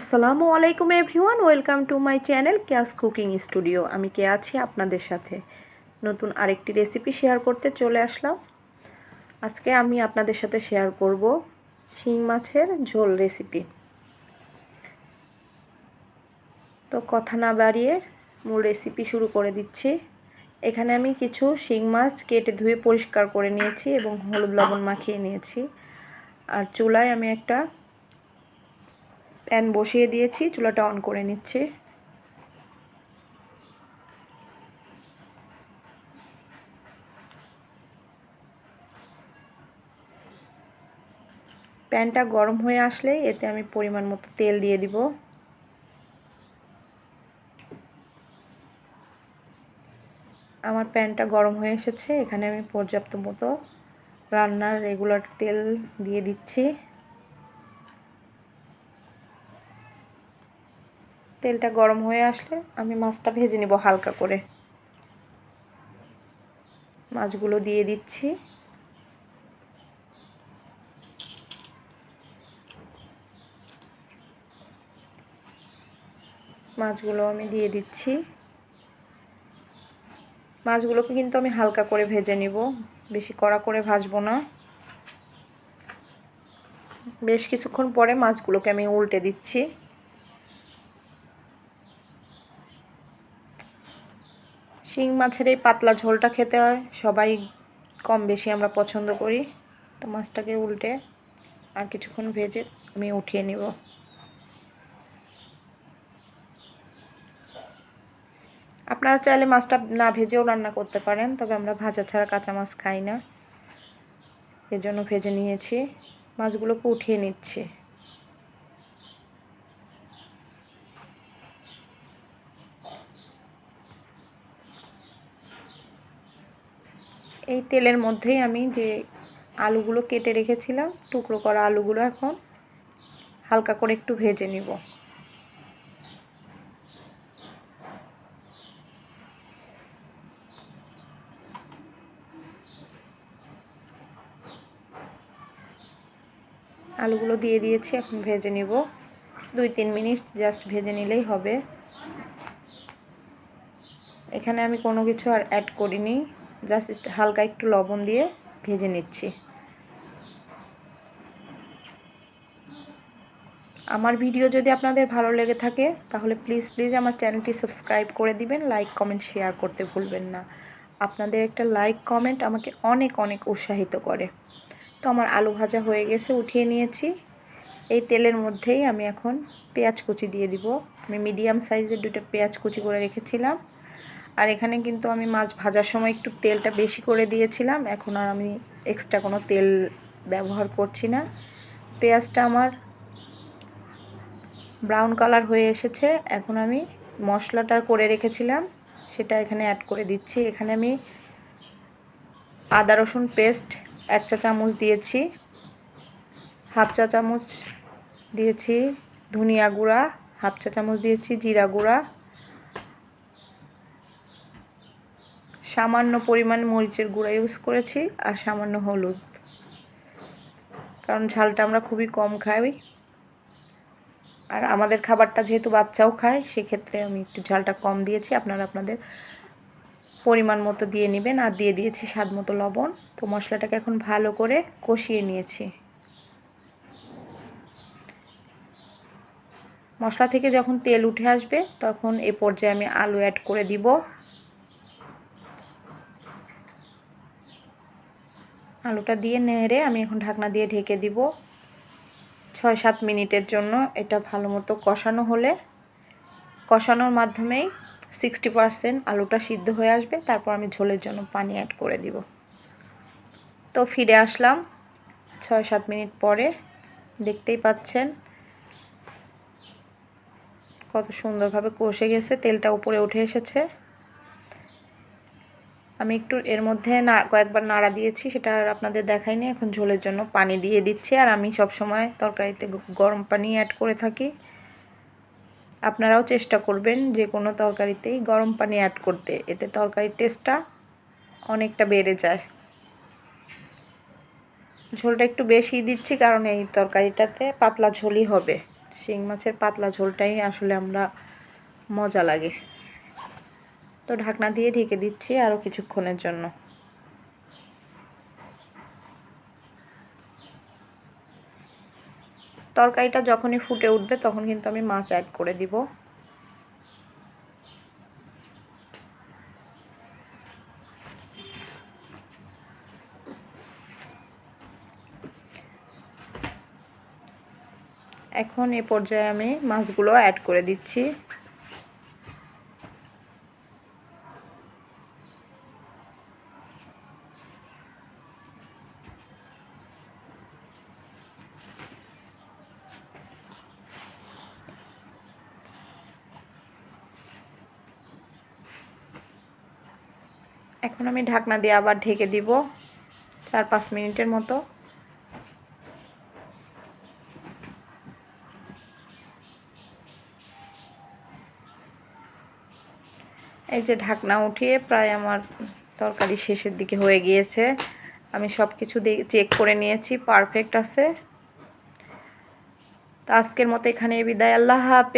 আসসালামু আলাইকুম everyone, welcome to my channel Cass cooking studio. আমি কে আছি আপনাদের সাথে। নতুন আরেকটি রেসিপি শেয়ার করতে চলে আসলাম। আজকে আমি আপনাদের সাথে শেয়ার করব শিং মাছের ঝোল রেসিপি। তো কথা না বাড়িয়ে মূল রেসিপি শুরু করে দিচ্ছি। এখানে আমি কিছু শিং মাছ কেটে ধুয়ে পরিষ্কার করে নিয়েছি এবং হলুদ লবণ মাখিয়ে নিয়েছি। আর চুলায় আমি একটা প্যান বসিয়ে দিয়েছি, চুলাটা অন করে নিচ্ছি। প্যানটা গরম হয়ে আসলেই এতে আমি পরিমাণ মতো তেল দিয়ে দিব। আমার প্যানটা গরম হয়ে এসেছে, এখানে আমি পর্যাপ্ত মতো রান্নার রেগুলার তেল দিয়ে দিচ্ছি। তেলটা গরম হয়ে আসলে আমি মাছটা ভেজে নিব হালকা করে। মাছগুলো দিয়ে দিচ্ছি। মাছগুলো আমি দিয়ে দিচ্ছি। মাছগুলোকে কিন্তু আমি হালকা করে ভেজে নিব, বেশি কড়া করে ভাজবো না। বেশ কিছুক্ষণ পরে মাছগুলোকে আমি উল্টে দিচ্ছি। মাছের এই পাতলা ঝোলটা খেতে হয়। সবাই কম বেশি আমরা পছন্দ করি। তো মাছটাকে উল্টে আর কিছুক্ষণ ভেজে আমি উঠিয়ে নিব। আপনারা চাইলে মাছটা না ভেজেও রান্না করতে পারেন, তবে আমরা ভাজা ছাড়া কাঁচা মাছ খাই না। এজন্য ভেজে নিয়েছি। মাছগুলোকে উঠিয়ে নিচ্ছি। এই তেলের মধ্যেই আমি যে আলুগুলো কেটে রেখেছিলাম, টুকরো করা আলুগুলো এখন হালকা করে একটু ভেজে নিব। আলুগুলো দিয়ে দিয়েছি, এখন ভেজে নিব। দুই তিন মিনিট জাস্ট ভেজে নিলেই হবে। এখানে আমি কোনো কিছু আর অ্যাড করিনি। জাস্ট হালকা একটু লবণ দিয়ে ভেজে নিচ্ছি। আমার ভিডিও যদি আপনাদের ভালো লেগে থাকে, তাহলে প্লিজ প্লিজ আমার চ্যানেলটি সাবস্ক্রাইব করে দিবেন লাইক কমেন্ট শেয়ার করতে ভুলবেন না। আপনাদের একটা লাইক কমেন্ট আমাকে অনেক অনেক উৎসাহিত করে। তো আমার আলু ভাজা হয়ে গেছে, উঠিয়ে নিয়েছি। এই তেলের মধ্যেই আমি এখন পেঁয়াজ কুচি দিয়ে দিব। আমি মিডিয়াম সাইজের দুটো পেঁয়াজ কুচি করে রেখেছিলাম। আর এখানে কিন্তু আমি মাছ ভাজার সময় একটু তেলটা বেশি করে দিয়েছিলাম, এখন আর আমি এক্সট্রা কোনো তেল ব্যবহার করছি না। পেঁয়াজটা আমার ব্রাউন কালার হয়ে এসেছে, এখন আমি মশলাটা করে রেখেছিলাম, সেটা এখানে অ্যাড করে দিচ্ছি। এখানে আমি আদা, রসুন পেস্ট এক চা চামচ দিয়েছি হাফ চা চামচ দিয়েছি ধনিয়া গুঁড়া হাফ চা চামচ দিয়েছি জিরা গুঁড়া সামান্য পরিমাণ মরিচের গুঁড়া ইউজ করেছি আর সামান্য হলুদ। কারণ ঝালটা আমরা খুবই কম খাই। আর আমাদের খাবারটা যেহেতু বাচ্চাও খায়, সেক্ষেত্রে আমি একটু ঝালটা কম দিয়েছি। আপনারা আপনাদের পরিমাণ মতো দিয়ে নেবেন। আর দিয়ে দিয়েছি স্বাদ মতো লবণ। তো মশলাটাকে এখন ভালো করে কষিয়ে নিয়েছি। মশলা থেকে যখন তেল উঠে আসবে, তখন এ পর্যায়ে আমি আলু অ্যাড করে দিব। আলুটা দিয়ে নেড়ে আমি এখন ঢাকনা দিয়ে ঢেকে দিব। ছয় সাত মিনিটের জন্য এটা ভালো মতো কষানো হলে। কষানোর মাধ্যমেই সিক্সটি পারসেন্ট আলুটা সিদ্ধ হয়ে আসবে, তারপর আমি ঝোলের জন্য পানি অ্যাড করে দিব। তো ফিরে আসলাম ছয় সাত মিনিট পরে, দেখতেই পাচ্ছেন কত সুন্দরভাবে কষে গেছে, তেলটা উপরে উঠে এসেছে। আমি একটু এর মধ্যে না, কয়েকবার নাড়া দিয়েছি, সেটা আর আপনাদের দেখাইনি। এখন ঝোলের জন্য পানি দিয়ে দিচ্ছি। আর আমি সব সময় তরকারিতে গরম পানি অ্যাড করে থাকি। আপনারাও চেষ্টা করবেন যে কোনো তরকারিতেই গরম পানি অ্যাড করতে। এতে তরকারির টেস্টটা অনেকটা বেড়ে যায়। ঝোলটা একটু বেশি দিচ্ছি, কারণ এই তরকারিটাতে পাতলা ঝোলই হবে। শিং মাছের পাতলা ঝোলটাই আসলে আমরা মজা লাগে। তো ঢাকনা দিয়ে ঢেকে দিচ্ছি আরও কিছুক্ষণের জন্য। তরকারিটা যখনই ফুটে উঠবে তখন কিন্তু আমি মাছ অ্যাড করে দিব। এখন এ পর্যায়ে আমি মাছগুলো অ্যাড করে দিচ্ছি। এখন আমি ঢাকনা দিয়ে আবার ঢেকে দিব চার পাঁচ মিনিটের মতো। এই যে ঢাকনা উঠিয়ে প্রায় আমার তরকারি শেষের দিকে হয়ে গিয়েছে। আমি সব কিছু চেক করে নিয়েছি, পারফেক্ট আছে। তো আজকের মতো এখানে বিদায়। আল্লাহ হাফেজ।